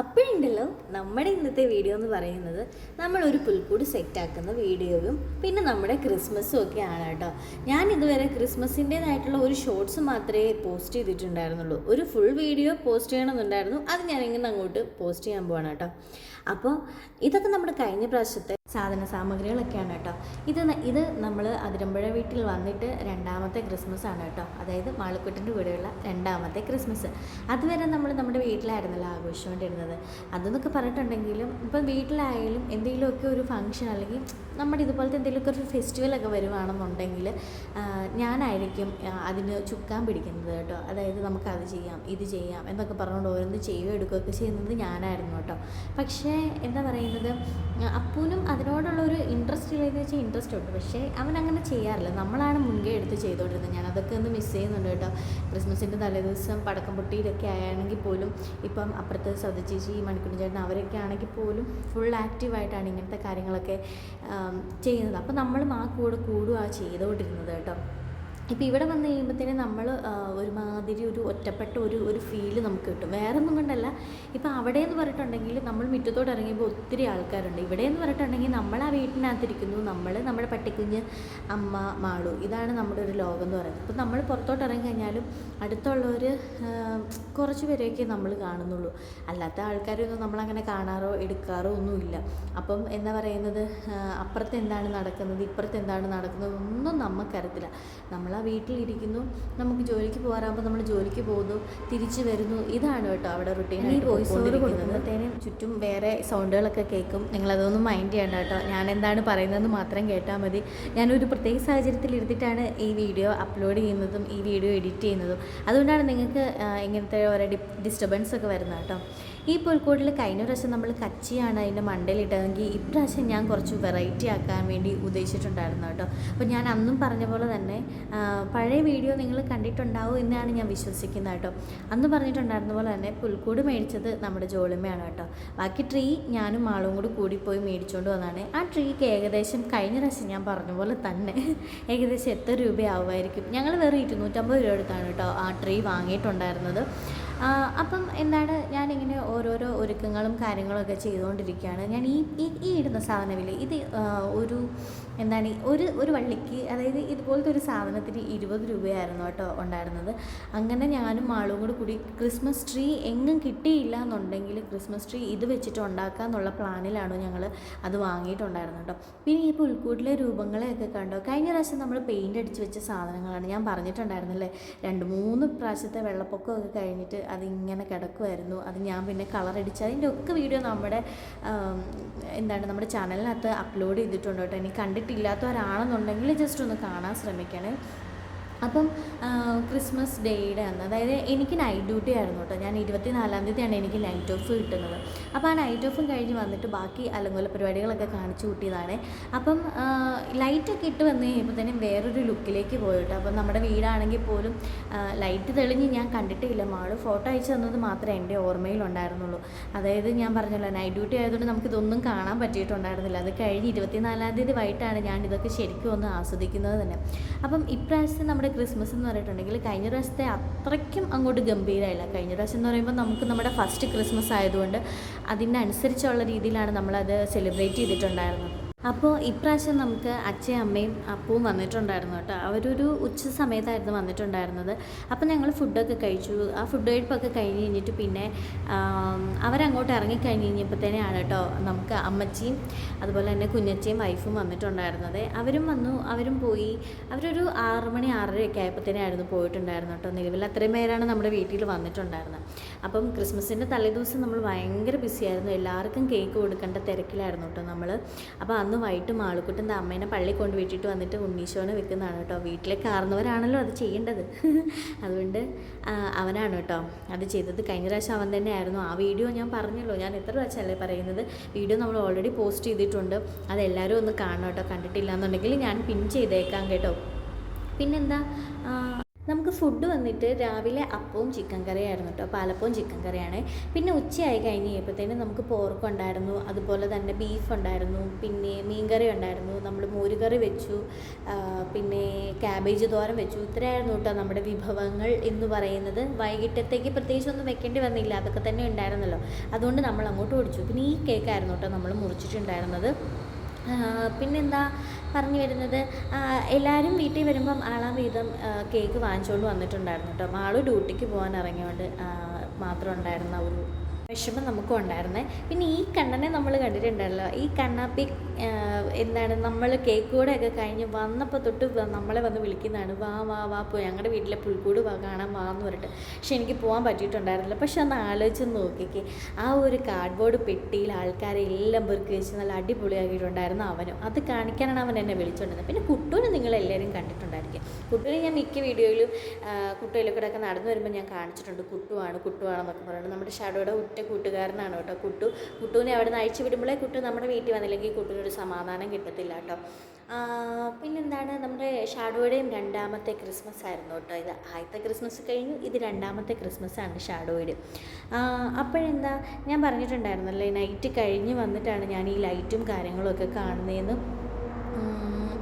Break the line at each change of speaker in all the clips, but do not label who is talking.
അപ്പോഴുണ്ടല്ലോ നമ്മുടെ ഇന്നത്തെ വീഡിയോ എന്ന് പറയുന്നത് നമ്മൾ ഒരു പുൽക്കൂട് സെറ്റാക്കുന്ന വീഡിയോയും പിന്നെ നമ്മുടെ ക്രിസ്മസും ഒക്കെ ആണ് കേട്ടോ. ഞാൻ ഇതുവരെ ക്രിസ്മസിന്റേതായിട്ടുള്ള ഒരു ഷോർട്സ് മാത്രമേ പോസ്റ്റ് ചെയ്തിട്ടുണ്ടായിരുന്നുള്ളൂ. ഒരു ഫുൾ വീഡിയോ പോസ്റ്റ് ചെയ്യണമെന്നുണ്ടായിരുന്നു. അത് ഞാൻ അങ്ങോട്ട് പോസ്റ്റ് ചെയ്യാൻ പോവാണ് കേട്ടോ. അപ്പോൾ ഇതൊക്കെ നമ്മുടെ കഴിഞ്ഞ പ്രാവശ്യത്തെ സാധന സാമഗ്രികളൊക്കെയാണ് കേട്ടോ. ഇത് ഇത് നമ്മൾ അതിരമ്പുഴ വീട്ടിൽ വന്നിട്ട് രണ്ടാമത്തെ ക്രിസ്മസ് ആണ് കേട്ടോ. അതായത് മാളിക്കുട്ടിന്റെ കൂടെയുള്ള രണ്ടാമത്തെ ക്രിസ്മസ് അതുവരെ നമ്മൾ നമ്മുടെ വീട്ടിലായിരുന്നല്ലോ ആഘോഷിച്ചുകൊണ്ടിരുന്നത്. അതെന്നൊക്കെ പറഞ്ഞിട്ടുണ്ടെങ്കിലും ഇപ്പം വീട്ടിലായാലും എന്തെങ്കിലുമൊക്കെ ഒരു ഫംഗ്ഷൻ അല്ലെങ്കിൽ നമ്മുടെ ഇതുപോലത്തെ എന്തെങ്കിലുമൊക്കെ ഒരു ഫെസ്റ്റിവലൊക്കെ വരുവാണെന്നുണ്ടെങ്കിൽ ഞാനായിരിക്കും അതിന് ചുക്കാൻ പിടിക്കുന്നത് കേട്ടോ. അതായത് നമുക്ക് അത് ചെയ്യാം ഇത് ചെയ്യാം എന്നൊക്കെ പറഞ്ഞുകൊണ്ട് ഓരോന്ന് ചെയ്യുകയോ എടുക്കുകയൊക്കെ ചെയ്യുന്നത് ഞാനായിരുന്നു കേട്ടോ. പക്ഷേ എന്താ പറയുന്നത് അപ്പൂനും അതിനോടുള്ള ഒരു ഇൻട്രസ്റ്റ് ഇല്ലെന്ന് വെച്ചാൽ ഇൻട്രസ്റ്റ് ഉണ്ട്. പക്ഷേ അവൻ അങ്ങനെ ചെയ്യാറില്ല. നമ്മളാണ് മുൻകൈ എടുത്ത് ചെയ്തുകൊണ്ടിരുന്നത് ഞാൻ അതൊക്കെ ഒന്ന് മിസ് ചെയ്യുന്നുണ്ട് കേട്ടോ. ക്രിസ്മസിന്റെ തലേദിവസം പടക്കം പൊട്ടിയിലൊക്കെ ആയാണെങ്കിൽ പോലും ഇപ്പം അപ്പുറത്ത് സൗദ ചേച്ചി ചേട്ടൻ അവരൊക്കെ ആണെങ്കിൽ പോലും ഫുൾ ആക്റ്റീവായിട്ടാണ് ഇങ്ങനത്തെ കാര്യങ്ങളൊക്കെ ചെയ്യുന്നത്. അപ്പോൾ നമ്മളും ആ കൂടെ കൂടുക ചെയ്തുകൊണ്ടിരുന്നത് കേട്ടോ. ഇപ്പോൾ ഇവിടെ വന്നു കഴിയുമ്പോഴത്തേനും നമ്മൾ ഒരുമാതിരി ഒരു ഒറ്റപ്പെട്ട ഒരു ഒരു ഫീൽ നമുക്ക് കിട്ടും. വേറെ ഒന്നും കൊണ്ടല്ല. ഇപ്പോൾ അവിടെ എന്ന് പറഞ്ഞിട്ടുണ്ടെങ്കിൽ നമ്മൾ മുറ്റത്തോട്ട് ഇറങ്ങിയപ്പോൾ ഒത്തിരി ആൾക്കാരുണ്ട്. ഇവിടെ എന്ന് പറഞ്ഞിട്ടുണ്ടെങ്കിൽ നമ്മൾ ആ വീട്ടിനകത്തിരിക്കുന്നു. നമ്മൾ നമ്മുടെ പട്ടിക്കുഞ്ഞ് അമ്മ മാളു ഇതാണ് നമ്മുടെ ഒരു ലോകം എന്ന് പറയുന്നത്. അപ്പോൾ നമ്മൾ പുറത്തോട്ട് ഇറങ്ങി കഴിഞ്ഞാലും അടുത്തുള്ളവർ കുറച്ച് പേരെയൊക്കെ നമ്മൾ കാണുന്നുള്ളൂ. അല്ലാത്ത ആൾക്കാരൊന്നും നമ്മളങ്ങനെ കാണാറോ എടുക്കാറോ ഒന്നുമില്ല. അപ്പം എന്താ പറയുന്നത്? അപ്പുറത്ത് എന്താണ് നടക്കുന്നത്? ഇപ്പുറത്ത് എന്താണ് നടക്കുന്നത്? ഒന്നും നമുക്കറിയത്തില്ല നമ്മൾ ആ വീട്ടിലിരിക്കുന്നു നമുക്ക് ജോലിക്ക് പോകാറാകുമ്പോൾ നമ്മൾ ജോലിക്ക് പോകുന്നു തിരിച്ചു വരുന്നു. ഇതാണ് കേട്ടോ അവിടെ റുട്ടീൻ വോയിസ് ഓവർ കൊടുക്കുമ്പോഴത്തേനും ചുറ്റും വേറെ സൗണ്ടുകളൊക്കെ കേൾക്കും. നിങ്ങളതൊന്നും മൈൻഡ് ചെയ്യണ്ട കേട്ടോ. ഞാൻ എന്താണ് പറയുന്നതെന്ന് മാത്രം കേട്ടാൽ മതി. ഞാനൊരു പ്രത്യേക സാഹചര്യത്തിൽ ഇരുത്തിയിട്ടാണ് ഈ വീഡിയോ അപ്ലോഡ് ചെയ്യുന്നതും ഈ വീഡിയോ എഡിറ്റ് ചെയ്യുന്നതും. അതുകൊണ്ടാണ് നിങ്ങൾക്ക് ഇങ്ങനത്തെ ഓരോ ഡിസ്റ്റർബൻസ് ഒക്കെ വരുന്നത് കേട്ടോ. ഈ പുൽക്കൂടിൽ കഴിഞ്ഞ പ്രാവശ്യം നമ്മൾ കച്ചിയാണ് അതിന്റെ മണ്ടയിലിട്ടതെങ്കിൽ ഇപ്രാവശ്യം ഞാൻ കുറച്ച് വെറൈറ്റി ആക്കാൻ വേണ്ടി ഉദ്ദേശിച്ചിട്ടുണ്ടായിരുന്നു കേട്ടോ. അപ്പോൾ ഞാൻ അന്നും പറഞ്ഞ പോലെ തന്നെ പഴയ വീഡിയോ നിങ്ങൾ കണ്ടിട്ടുണ്ടാവും എന്നാണ് ഞാൻ വിശ്വസിക്കുന്നത് കേട്ടോ. അന്ന് പറഞ്ഞിട്ടുണ്ടായിരുന്ന പോലെ തന്നെ പുൽക്കൂട് മേടിച്ചത് നമ്മുടെ ജോളിമയാണ് കേട്ടോ. ബാക്കി ട്രീ ഞാനും ആളും കൂടി കൂടിപ്പോയി മേടിച്ചുകൊണ്ട് വന്നതാണ് ആ ട്രീക്ക് ഏകദേശം കഴിഞ്ഞ പ്രാവശ്യം ഞാൻ പറഞ്ഞ പോലെ തന്നെ ഏകദേശം എത്ര രൂപയാവുമായിരിക്കും. ഞങ്ങൾ വെറും ഇരുന്നൂറ്റമ്പത് രൂപ എടുത്താണ് കേട്ടോ ആ ട്രീ വാങ്ങിയിട്ടുണ്ടായിരുന്നത്. അപ്പം എന്താണ് ഞാനിങ്ങനെ ഓരോരോ ഒരുക്കങ്ങളും കാര്യങ്ങളൊക്കെ ചെയ്തുകൊണ്ടിരിക്കുകയാണ്. ഞാൻ ഈ ഈ ഇടുന്ന സാധനമില്ലേ ഇത് ഒരു എന്താണ് ഒരു ഒരു വള്ളിക്ക് അതായത് ഇതുപോലത്തെ ഒരു സാധനത്തിന് ഇരുപത് രൂപയായിരുന്നു കേട്ടോ ഉണ്ടായിരുന്നത്. അങ്ങനെ ഞാനും ആളും കൂടി കൂടി ക്രിസ്മസ് ട്രീ എങ്ങും കിട്ടിയില്ല എന്നുണ്ടെങ്കിൽ ക്രിസ്മസ് ട്രീ ഇത് വെച്ചിട്ട് ഉണ്ടാക്കുക എന്നുള്ള പ്ലാനിലാണ് ഞങ്ങൾ അത് വാങ്ങിയിട്ടുണ്ടായിരുന്നത് കേട്ടോ. പിന്നെ ഈ പുൽക്കൂട്ടിലെ രൂപങ്ങളെയൊക്കെ കണ്ടോ? കഴിഞ്ഞ പ്രാവശ്യം നമ്മൾ പെയിന്റ് അടിച്ച് വെച്ച സാധനങ്ങളാണ് ഞാൻ പറഞ്ഞിട്ടുണ്ടായിരുന്നില്ലേ? രണ്ട് മൂന്ന് പ്രാവശ്യത്തെ വെള്ളപ്പൊക്കമൊക്കെ കഴിഞ്ഞിട്ട് അതിങ്ങനെ കിടക്കുമായിരുന്നു അത് ഞാൻ പിന്നെ കളർ അടിച്ച് അതിന്റെ ഒക്കെ വീഡിയോ നമ്മുടെ എന്താണ് നമ്മുടെ ചാനലിനകത്ത് അപ്ലോഡ് ചെയ്തിട്ടുണ്ട് കേട്ടോ. ഇനി കണ്ടിട്ടില്ലാത്തവരാണെന്നുണ്ടെങ്കിൽ ജസ്റ്റ് ഒന്ന് കാണാൻ ശ്രമിക്കണേ. അപ്പം ക്രിസ്മസ് ഡേയുടെ അന്ന് അതായത് എനിക്ക് നൈറ്റ് ഡ്യൂട്ടി ആയിരുന്നു കേട്ടോ ഞാൻ ഇരുപത്തിനാലാം തീയതിയാണ് എനിക്ക് നൈറ്റ് ഓഫ് കിട്ടുന്നത്. അപ്പോൾ ആ നൈറ്റ് ഓഫും കഴിഞ്ഞ് വന്നിട്ട് ബാക്കി അലങ്കോല പരിപാടികളൊക്കെ കാണിച്ചു കൂട്ടിയതാണ്. അപ്പം ലൈറ്റൊക്കെ ഇട്ട് വന്ന് കഴിയുമ്പോൾ തന്നെ വേറൊരു ലുക്കിലേക്ക് പോയിട്ടോ. അപ്പം നമ്മുടെ വീടാണെങ്കിൽ പോലും ലൈറ്റ് തെളിഞ്ഞ് ഞാൻ കണ്ടിട്ടില്ല. മാൾ ഫോട്ടോ അയച്ചു തന്നത് മാത്രമേ എന്റെ ഓർമ്മയിലുണ്ടായിരുന്നുള്ളൂ അതായത് ഞാൻ പറഞ്ഞല്ലോ നൈറ്റ് ഡ്യൂട്ടി ആയതുകൊണ്ട് നമുക്കിതൊന്നും കാണാൻ പറ്റിയിട്ടുണ്ടായിരുന്നില്ല. അത് കഴിഞ്ഞ് ഇരുപത്തിനാലാം തീയതി വൈകിട്ടാണ് ഞാൻ ഇതൊക്കെ ശരിക്കും ഒന്ന് ആസ്വദിക്കുന്നത് തന്നെ. അപ്പം ഇപ്രാവശ്യത്തെ നമ്മുടെ ക്രിസ്മസ് എന്ന് പറഞ്ഞിട്ടുണ്ടെങ്കിൽ കഴിഞ്ഞ പ്രാവശ്യത്തെ അത്രയ്ക്കും അങ്ങോട്ട് ഗംഭീരമായില്ല കഴിഞ്ഞ പ്രാവശ്യം എന്ന് പറയുമ്പോൾ നമുക്ക് നമ്മുടെ ഫസ്റ്റ് ക്രിസ്മസ് ആയതുകൊണ്ട് അതിനനുസരിച്ചുള്ള രീതിയിലാണ് നമ്മളത് സെലിബ്രേറ്റ് ചെയ്തിട്ടുണ്ടായിരുന്നത്. അപ്പോൾ ഇപ്രാവശ്യം നമുക്ക് അച്ഛയും അമ്മയും അപ്പവും വന്നിട്ടുണ്ടായിരുന്നു കേട്ടോ. അവരൊരു ഉച്ച സമയത്തായിരുന്നു വന്നിട്ടുണ്ടായിരുന്നത്. അപ്പോൾ ഞങ്ങൾ ഫുഡൊക്കെ കഴിച്ചു. ആ ഫുഡ് കഴിപ്പൊക്കെ കഴിഞ്ഞ് കഴിഞ്ഞിട്ട് പിന്നെ അവരങ്ങോട്ട് ഇറങ്ങിക്കഴിഞ്ഞ് കഴിഞ്ഞപ്പോഴത്തേനെയാണ് കേട്ടോ നമുക്ക് അമ്മച്ചിയും അതുപോലെ തന്നെ കുഞ്ഞച്ചിയും വൈഫും വന്നിട്ടുണ്ടായിരുന്നത്. അവരും വന്നു അവരും പോയി. അവരൊരു ആറ് മണി ആറരയൊക്കെ ആയപ്പോഴത്തേനായിരുന്നു പോയിട്ടുണ്ടായിരുന്നു കേട്ടോ. നിലവിൽ അത്രയും പേരാണ് നമ്മുടെ വീട്ടിൽ വന്നിട്ടുണ്ടായിരുന്നത്. അപ്പം ക്രിസ്മസിന്റെ തലേദിവസം നമ്മൾ ഭയങ്കര ബിസിയായിരുന്നു എല്ലാവർക്കും കേക്ക് കൊടുക്കേണ്ട തിരക്കിലായിരുന്നു കേട്ടോ നമ്മൾ. അപ്പോൾ അന്ന് വൈകിട്ട് മാളുക്കുട്ടന്റെ അമ്മേനെ പള്ളി കൊണ്ട് വിട്ടിട്ട് വന്നിട്ട് ഉണ്ണീശോനെ വെക്കുന്നതാണ് കേട്ടോ. വീട്ടിലെ കാർന്നവരാണല്ലോ അത് ചെയ്യേണ്ടത്. അതുകൊണ്ട് അവനാണ് കേട്ടോ അത് ചെയ്തത്. കഴിഞ്ഞ പ്രാവശ്യം അവൻ തന്നെയായിരുന്നു. ആ വീഡിയോ ഞാൻ പറഞ്ഞല്ലോ ഞാൻ എത്ര പ്രാവശ്യമല്ലേ പറയുന്നത്? വീഡിയോ നമ്മൾ ഓൾറെഡി പോസ്റ്റ് ചെയ്തിട്ടുണ്ട്. അതെല്ലാവരും ഒന്ന് കാണണം കേട്ടോ. കണ്ടിട്ടില്ല എന്നുണ്ടെങ്കിൽ ഞാൻ പിൻ ചെയ്തേക്കാം കേട്ടോ. പിന്നെന്താ? നമുക്ക് ഫുഡ് വന്നിട്ട് രാവിലെ അപ്പവും ചിക്കൻ കറിയായിരുന്നു കേട്ടോ പാലപ്പവും ചിക്കൻ കറിയാണ്. പിന്നെ ഉച്ചയായി കഴിഞ്ഞ് കഴിയുമ്പോഴത്തേനും നമുക്ക് പോർക്ക് ഉണ്ടായിരുന്നു. അതുപോലെ തന്നെ ബീഫ് ഉണ്ടായിരുന്നു. പിന്നെ മീൻകറി ഉണ്ടായിരുന്നു. നമ്മൾ മോരുകറി വെച്ചു. പിന്നെ ക്യാബേജ് തോരൻ വെച്ചു. ഇത്രയായിരുന്നു കേട്ടോ നമ്മുടെ വിഭവങ്ങൾ എന്ന് പറയുന്നത്. വൈകിട്ടത്തേക്ക് പ്രത്യേകിച്ച് ഒന്നും വെക്കേണ്ടി വന്നില്ല. അതൊക്കെ തന്നെ ഉണ്ടായിരുന്നല്ലോ. അതുകൊണ്ട് നമ്മൾ അങ്ങോട്ട് ഓടിച്ചു. പിന്നെ ഈ കേക്കായിരുന്നു കേട്ടോ നമ്മൾ മുറിച്ചിട്ടുണ്ടായിരുന്നത്. പിന്നെന്താ പറഞ്ഞു വരുന്നത്? എല്ലാവരും വീട്ടിൽ വരുമ്പം ആളാ വീതം കേക്ക് വാങ്ങിച്ചുകൊണ്ട് വന്നിട്ടുണ്ടായിരുന്നു കേട്ടോ. ആൾ ഡ്യൂട്ടിക്ക് പോകാൻ ഇറങ്ങിയോണ്ട് മാത്രം ഉണ്ടായിരുന്ന ഒരു വിഷമം നമുക്കും ഉണ്ടായിരുന്നേ. പിന്നെ ഈ കണ്ണനെ നമ്മൾ കണ്ടിട്ടുണ്ടല്ലോ. ഈ കണ്ണാപ്പി എന്താണ് നമ്മൾ കേക്ക് കൂടെയൊക്കെ കഴിഞ്ഞ് വന്നപ്പോൾ തൊട്ട് നമ്മളെ വന്ന് വിളിക്കുന്നതാണ് വാ വാ വാ പോ ഞങ്ങളുടെ വീട്ടിലെ പുൽക്കൂട് വാ കാണാൻ വാ എന്ന് പറഞ്ഞിട്ട്. പക്ഷെ എനിക്ക് പോകാൻ പറ്റിയിട്ടുണ്ടായിരുന്നില്ല. പക്ഷെ ഒന്ന് ആലോചിച്ച് നോക്കിക്കേ. ആ ഒരു കാർഡ്ബോർഡ് പെട്ടിയിൽ ആൾക്കാരെ എല്ലാം പെറുക്കി വെച്ച് നല്ല അടിപൊളിയാക്കിയിട്ടുണ്ടായിരുന്നു അവനും. അത് കാണിക്കാനാണ് അവൻ എന്നെ വിളിച്ചുകൊണ്ടിരുന്നത് പിന്നെ കുട്ടൂനെ നിങ്ങളെല്ലാവരും കണ്ടിട്ടുണ്ടായിരിക്കും. കുട്ടൂനെ ഞാൻ മിക്ക വീഡിയോയിലും കുട്ടിയിലെ കൂടെ ഒക്കെ നടന്നു വരുമ്പോൾ ഞാൻ കാണിച്ചിട്ടുണ്ട്. കുട്ടുവാണ് കുട്ടുവാണെന്നൊക്കെ പറയുന്നത് നമ്മുടെ ഷാഡോയുടെ ഉറ്റ കൂട്ടുകാരനാണ് കേട്ടോ കുട്ടു. കുട്ടുവിനെ അവിടെ നിന്ന് അഴിച്ചു വിടുമ്പോഴേ കുട്ടു നമ്മുടെ വീട്ടിൽ വന്നില്ലെങ്കിൽ കുട്ടുവിനൊരു സമാധാനം കിട്ടത്തില്ല കേട്ടോ. പിന്നെന്താണ് നമ്മുടെ ഷാഡോയുടെയും രണ്ടാമത്തെ ക്രിസ്മസ് ആയിരുന്നു കേട്ടോ ഇത്. ആദ്യത്തെ ക്രിസ്മസ് കഴിഞ്ഞു ഇത് രണ്ടാമത്തെ ക്രിസ്മസ് ആണ് ഷാഡോയുടെ. അപ്പോഴെന്താ? ഞാൻ പറഞ്ഞിട്ടുണ്ടായിരുന്നല്ലേ നൈറ്റ് കഴിഞ്ഞ് വന്നിട്ടാണ് ഞാൻ ഈ ലൈറ്റും കാര്യങ്ങളും ഒക്കെ കാണുന്നതെന്ന്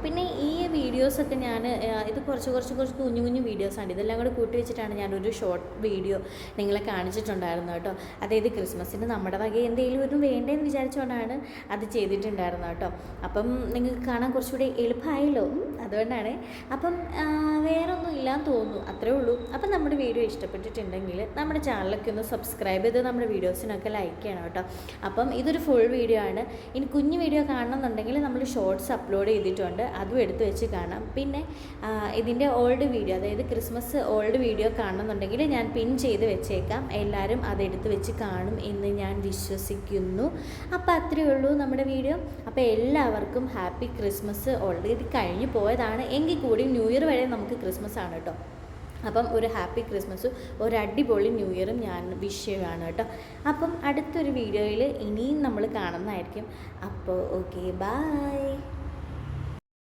പിന്നെ ഈ വീഡിയോസൊക്കെ ഞാൻ ഇത് കുറച്ച് കുറച്ച് കുറച്ച് കുഞ്ഞു കുഞ്ഞു വീഡിയോസാണ്. ഇതെല്ലാം കൂടെ കൂട്ടി വെച്ചിട്ടാണ് ഞാനൊരു ഷോർട്ട് വീഡിയോ നിങ്ങളെ കാണിച്ചിട്ടുണ്ടായിരുന്നു കേട്ടോ. അതായത് ക്രിസ്മസിന് നമ്മുടെ വക എന്തെങ്കിലും ഒരു വേണ്ടതെന്ന് വിചാരിച്ചുകൊണ്ടാണ് അത് ചെയ്തിട്ടുണ്ടായിരുന്നു കേട്ടോ. അപ്പം നിങ്ങൾക്ക് കാണാൻ കുറച്ചുകൂടി എളുപ്പമായല്ലോ. അതുകൊണ്ടാണ്. അപ്പം ആ, വേറൊന്നും ഇല്ലാന്ന് തോന്നുന്നു. അത്രേ ഉള്ളൂ. അപ്പം നമ്മുടെ വീഡിയോ ഇഷ്ടപ്പെട്ടിട്ടുണ്ടെങ്കിൽ നമ്മുടെ ചാനലൊക്കെ ഒന്ന് സബ്സ്ക്രൈബ് ചെയ്ത് നമ്മുടെ വീഡിയോസിനൊക്കെ ലൈക്ക് ചെയ്യണം കേട്ടോ. അപ്പം ഇതൊരു ഫുൾ വീഡിയോ ആണ്. ഇനി കുഞ്ഞു വീഡിയോ കാണണമെന്നുണ്ടെങ്കിൽ നമ്മൾ ഷോർട്സ് അപ്ലോഡ് ചെയ്തിട്ടുണ്ട്. അതും എടുത്ത് വെച്ച് കാണാം. പിന്നെ ഇതിന്റെ ഓൾഡ് വീഡിയോ അതായത് ക്രിസ്മസ് ഓൾഡ് വീഡിയോ കാണണമെന്നുണ്ടെങ്കിൽ ഞാൻ പിൻ ചെയ്ത് വെച്ചേക്കാം. എല്ലാവരും അതെടുത്ത് വെച്ച് കാണും എന്ന് ഞാൻ വിശ്വസിക്കുന്നു. അപ്പം അത്രയേ ഉള്ളൂ നമ്മുടെ വീഡിയോ അപ്പോൾ എല്ലാവർക്കും ഹാപ്പി ക്രിസ്മസ് ഓൾറെഡി കഴിഞ്ഞു പോയതാണ്. എങ്കിൽ കൂടി ന്യൂ ഇയർ വരെ നമുക്ക് ക്രിസ്മസ് ആണ് കേട്ടോ അപ്പം ഒരു ഹാപ്പി ക്രിസ്മസും ഒരു അടിപൊളി ന്യൂ ഇയറും ഞാൻ വിഷ് ചെയ്യുകയാണ് കേട്ടോ അപ്പം അടുത്തൊരു വീഡിയോയിൽ ഇനിയും നമ്മൾ കാണുന്നതായിരിക്കും. അപ്പോൾ ഓക്കെ ബായ്